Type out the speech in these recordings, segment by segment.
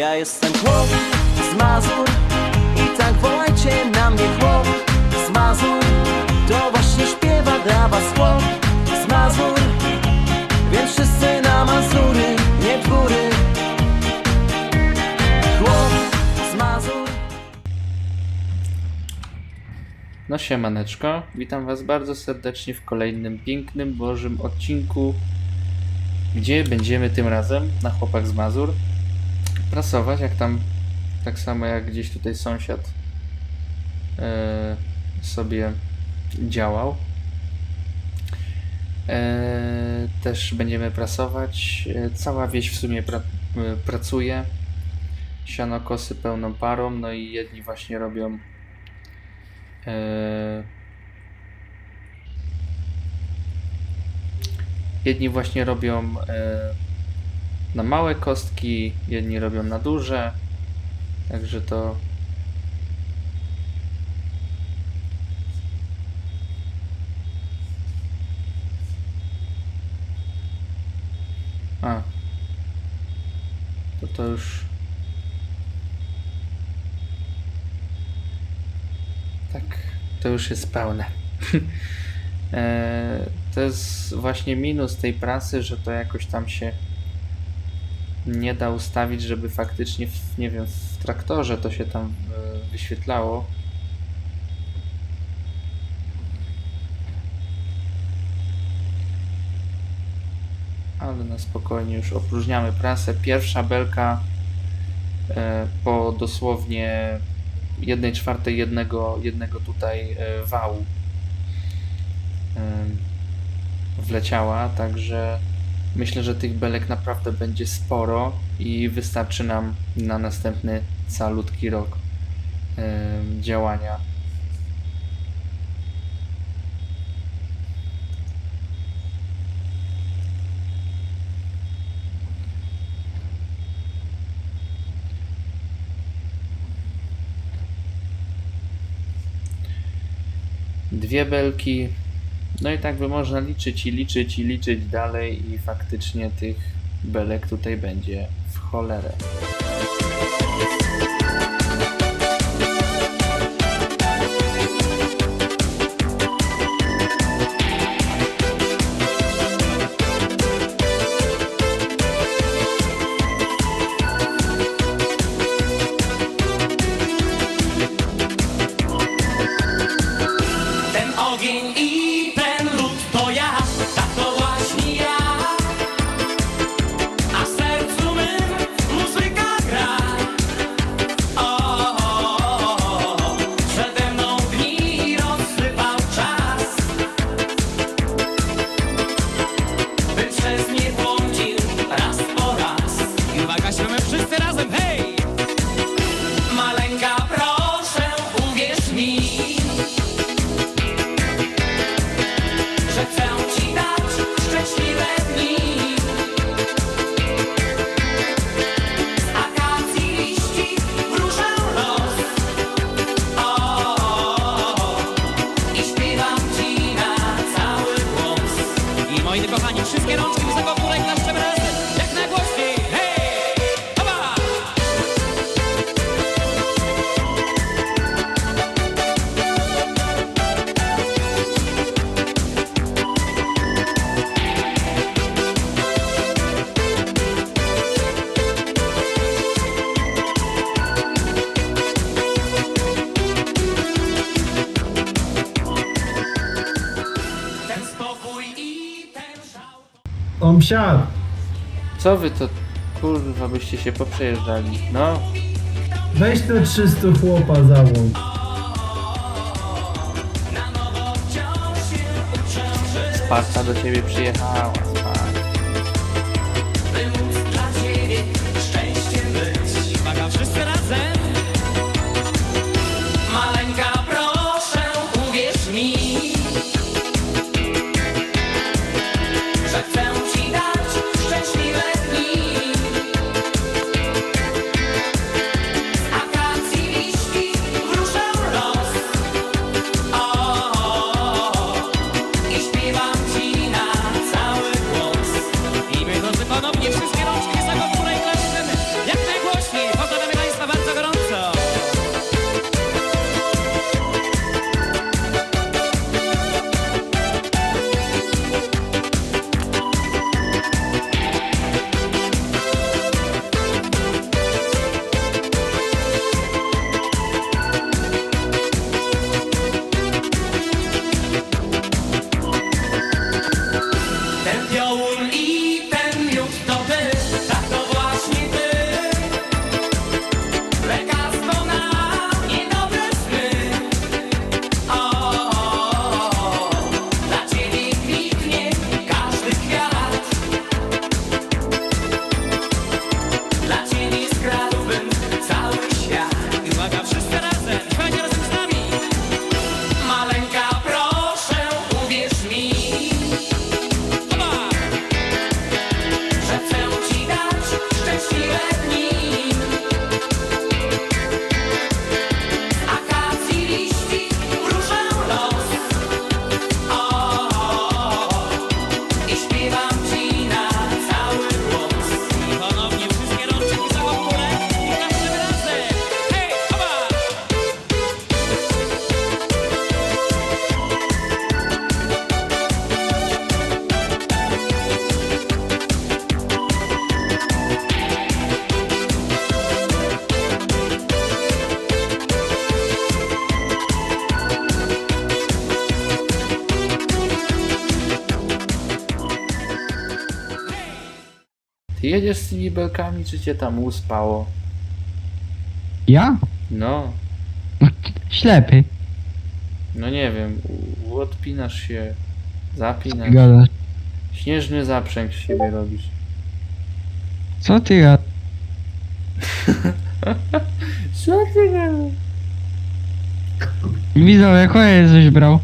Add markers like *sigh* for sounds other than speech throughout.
ja jestem chłop z Mazur I tak wołajcie na mnie chłop z Mazur. To właśnie śpiewa dla was chłop z Mazur. Więc wszyscy na Mazury, nie dwóry. Chłop z Mazur. No siemaneczko, witam was bardzo serdecznie w kolejnym pięknym Bożym odcinku, gdzie będziemy tym razem? Na chłopak z Mazur prasować, jak tam, tak samo jak gdzieś tutaj sąsiad e, sobie działał. E, też będziemy prasować, cała wieś w sumie pra, e, pracuje, sianokosy pełną parą, no i jedni właśnie robią Jedni właśnie robią na małe kostki, jedni robią na duże. Także to. A. To to już. Tak, to już jest pełne. *laughs* E, to jest właśnie minus tej prasy, że to jakoś tam się nie da ustawić, żeby faktycznie, w, nie wiem, w traktorze to się tam e, wyświetlało. Ale na spokojnie już opróżniamy prasę. Pierwsza belka e, po dosłownie jednej czwartej jednego, jednego tutaj e, wału wleciała, także myślę, że tych belek naprawdę będzie sporo i wystarczy nam na następny calutki rok em, działania. Dwie belki. No i tak by można liczyć i liczyć i liczyć dalej i faktycznie tych belek tutaj będzie w cholerę. Co wy to kurwa byście się poprzejeżdżali? No, weź te 300 chłopa załącz. Sparta do ciebie przyjechała. Ty jedziesz z tymi belkami, czy cię tam uspało? Ja? No, Ślepy. no nie wiem, u- odpinasz się, zapinasz. Gadasz. Śnieżny zaprzęg z siebie robisz. Co ty gadasz? *laughs* Co ty gadasz? Widzę, jakoś coś brał.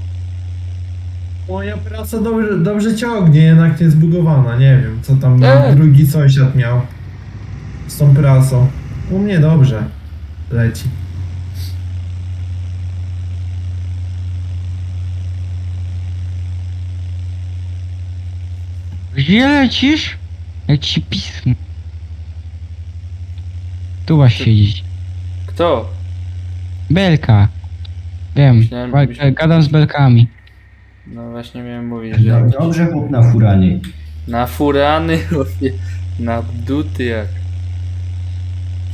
Moja praca dobrze, dobrze ciągnie, jednak nie zbugowana. Nie wiem, co tam E. drugi sąsiad miał z tą prasą. U mnie dobrze leci. Gdzie lecisz? Jak ci pism. Tu masz siedzieć. Kto? Belka. Wiem, Myślałem, myślałem- gadam z belkami. No właśnie miałem mówić, że No, dobrze chłop na furanie. na furany, chłopie, *laughs* na duty jak.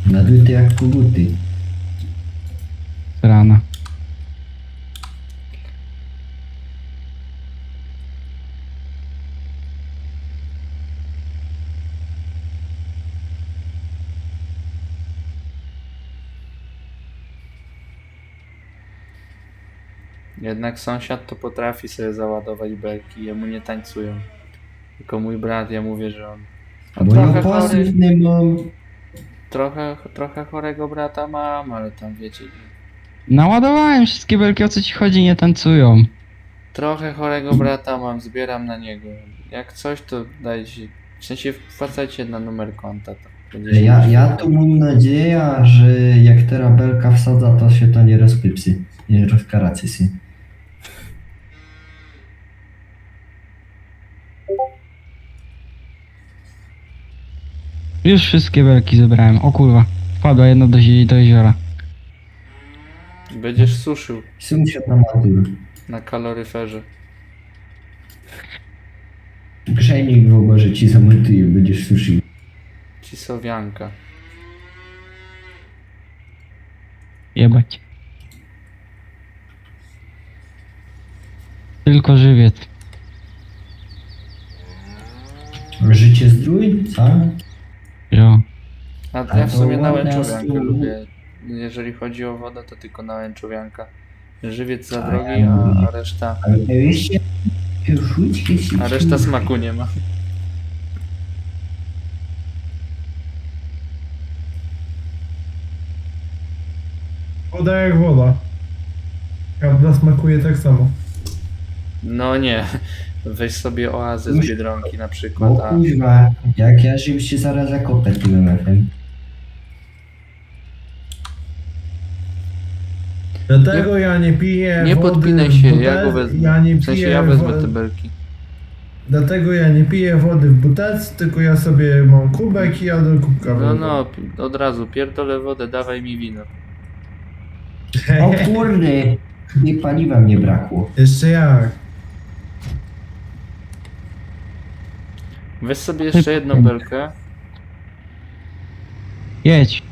Naduty jak koguty. Z rana. Jednak sąsiad to potrafi sobie załadować belki, jemu nie tańcują. Tylko mój brat, ja mówię, że on Bo trochę ja chory. pasywny mam. trochę, trochę chorego brata mam, ale tam wiecie, Naładowałem wszystkie belki, o co ci chodzi, nie tancują. trochę chorego brata mam, zbieram na niego. Jak coś, to dajcie, w sensie wpłacajcie na numer konta. To będzie Ja, ja tu mam nadzieję, że jak teraz belka wsadza, to się to nie rozpypsy. Nie rozkaracie się. Już wszystkie belki zebrałem. O kurwa. Wpadła jedna do, do jeziora. Będziesz suszył Sąsiad na matur. na kaloryferze. Grzejnik w oborze ci zamontuje, będziesz suszył. Cisowianka. Jebać. Tylko żywiec. Życie zdrój, co? Jo. A Ale ja w sumie na łęczowiankę lubię. Jeżeli chodzi o wodę, to tylko na łęczowianka. Żywiec za drogi, ja a, a reszta, a reszta smaku nie ma. Woda jak woda. Prawda smakuje tak samo. No nie. Weź sobie oazę z Biedronki na O przykład, a kuźwa, jak ja żebym się zaraz zakopę tym MF-em. Dlatego ja nie piję nie wody podpinaj w się, butel- ja go wezmę. Ja nie W sensie piję ja wezmę wo- te belki. Dlatego ja nie piję wody w butelce, tylko ja sobie mam kubek i ja do kubka No wlewam. no, pi- od razu, pierdolę wodę, dawaj mi wino. *laughs* O kurde, nie paliwa mnie brakło. Jeszcze jak? Weź sobie jeszcze jedną belkę. Jedź.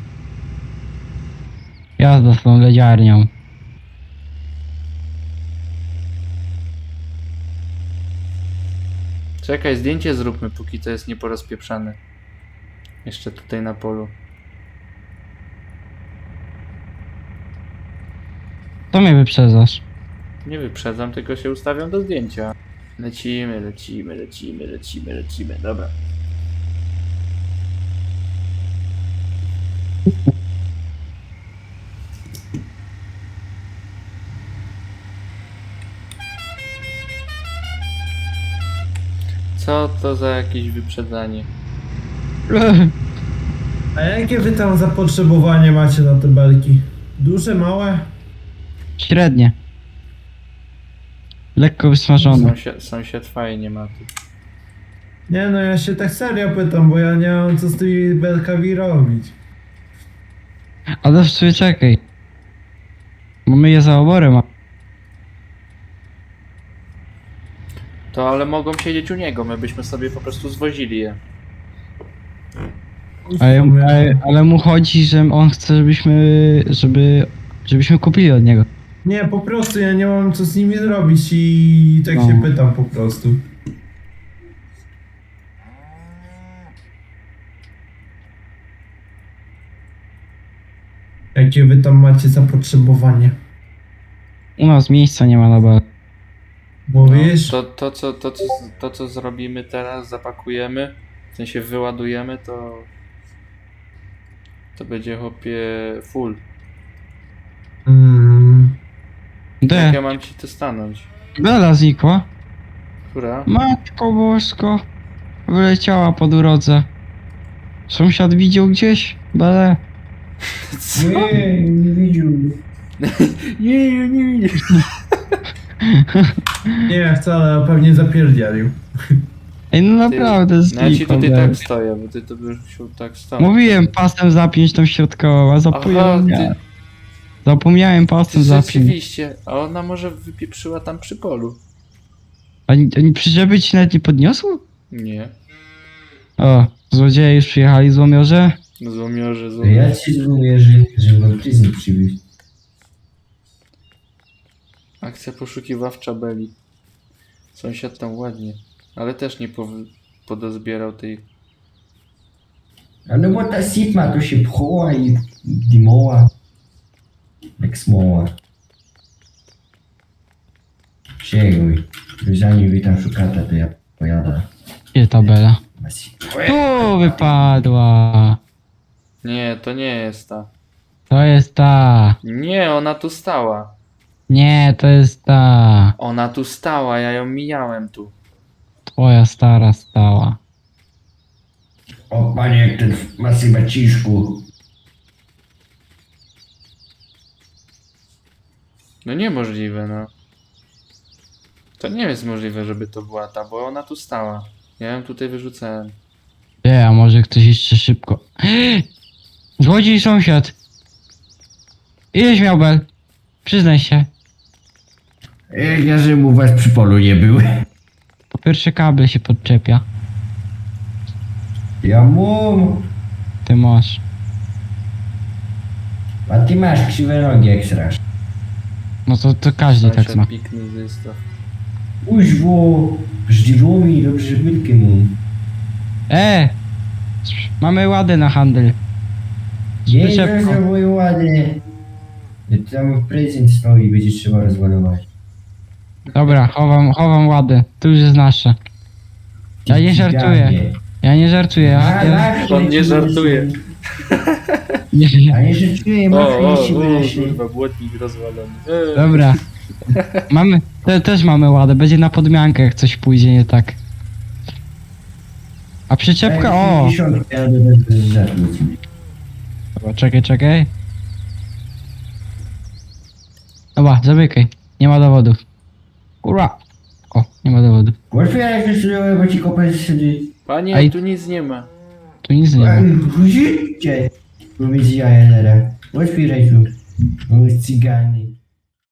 Jazda z tą ledziarnią. Czekaj, zdjęcie zróbmy, póki to jest nieporozpieprzane. Jeszcze tutaj na polu. To mnie wyprzedzasz. Nie wyprzedzam, tylko się ustawiam do zdjęcia. Lecimy, lecimy, lecimy, lecimy, lecimy. Dobra. Co to za jakieś wyprzedzanie? *laughs* A jakie wy tam zapotrzebowanie macie na te belki? Duże, małe? Średnie. Lekko wysmażone. Sąsiad, sąsiad fajnie ma tu. Nie no, ja się tak serio pytam, bo ja nie mam co z tymi belkami robić. Ale w sumie czekaj. Bo my je za oborem. a- To ale mogą siedzieć u niego, my byśmy sobie po prostu zwozili je. Ale, ale, ale mu chodzi, że on chce, żebyśmy, żeby, żebyśmy kupili od niego. Nie, po prostu ja nie mam co z nimi zrobić i tak No. się pytam po prostu. Jakie wy tam macie zapotrzebowanie? U nas miejsca nie ma na bal. Mówisz? No, to, to, co, to, co, to, co zrobimy teraz, zapakujemy, w sensie wyładujemy, to to będzie chłopie full. Jak De, ja mam ci to stanąć? Bela znikła. Która? Matko bosko. Wyleciała po drodze. Sąsiad widział gdzieś? Bele. Nie, nie widział. *laughs* Nie, nie, nie, nie. nie, wcale, pewnie zapierdzielił. Ej, no naprawdę No ja ci znikła. tutaj tak stoję, bo ty to byś musiał tak stanąć. Mówiłem pasem zapiąć tą środkową, a Aha, zapomniałem. ty, Zapomniałem pasem zapiąć. rzeczywiście, a ona może wypieprzyła tam przy polu. Oni, oni przyczepy ci nawet nie podniosło? Nie. O, złodzieje już przyjechali, złomiorze. Złomiorze, Ja złomiorze. ci zwierzę, żeby wam pryzm przywieźć. Akcja poszukiwawcza Beli. Sąsiad tam ładnie, ale też nie pow- podozbierał tej... Ale bo ta sitma to się pchała i dymoła. Jak smoła. Sięguj. Zanim wy tam szukacie, to ja pojadę. Gdzie ta Bela? na sitmę. Tu wypadła. Nie, to nie jest ta. To jest ta. Nie, ona tu stała. Nie, to jest ta. Ona tu stała, ja ją mijałem tu. Twoja stara stała. O panie, jak ten masy maciszku. No niemożliwe, no. To nie jest możliwe, żeby to była ta, bo ona tu stała. Ja ją tutaj wyrzucałem. Nie, a może ktoś jeszcze szybko. *gasps* Złodziej sąsiad. Ileś miał Bel? Przyznaj się. Jak ja, żebym u was przy polu nie był. Po pierwsze kabel się podczepia. Ja mu. Ty masz. A ty masz krzywe nogi jak srasz. No to, to każdy tak ma. Piknął zestaw. Uźwo. Żdziło mi dobrze mylkę mu. E! Mamy ładę na handel. Nie Wyczepką. za moje ładnie. Tam prezent stoi, będzie trzeba rozładować. Dobra, chowam, chowam ładę. To już jest nasze. Ja nie żartuję. Ja nie żartuję, ja, ja, On nie żartuje. Nie, A nie żartuję, O, o, się o, kurwa, błotnik rozwalony. Eee. Dobra. Mamy, te, też mamy ładę, będzie na podmiankę jak coś pójdzie nie tak. A przyczepka, o! 50 jadę bez żartu. Dobra, czekaj, czekaj. Dobra, zamykaj. Nie ma dowodów. Ura! O, nie ma dowodów. Otwieraj się sobie, bo ci kopać siedzi. Panie, Ej. tu nic nie ma. Tu nic nie ma. Życie! Powiedz jaja teraz. Otwieraj tu. No cygany.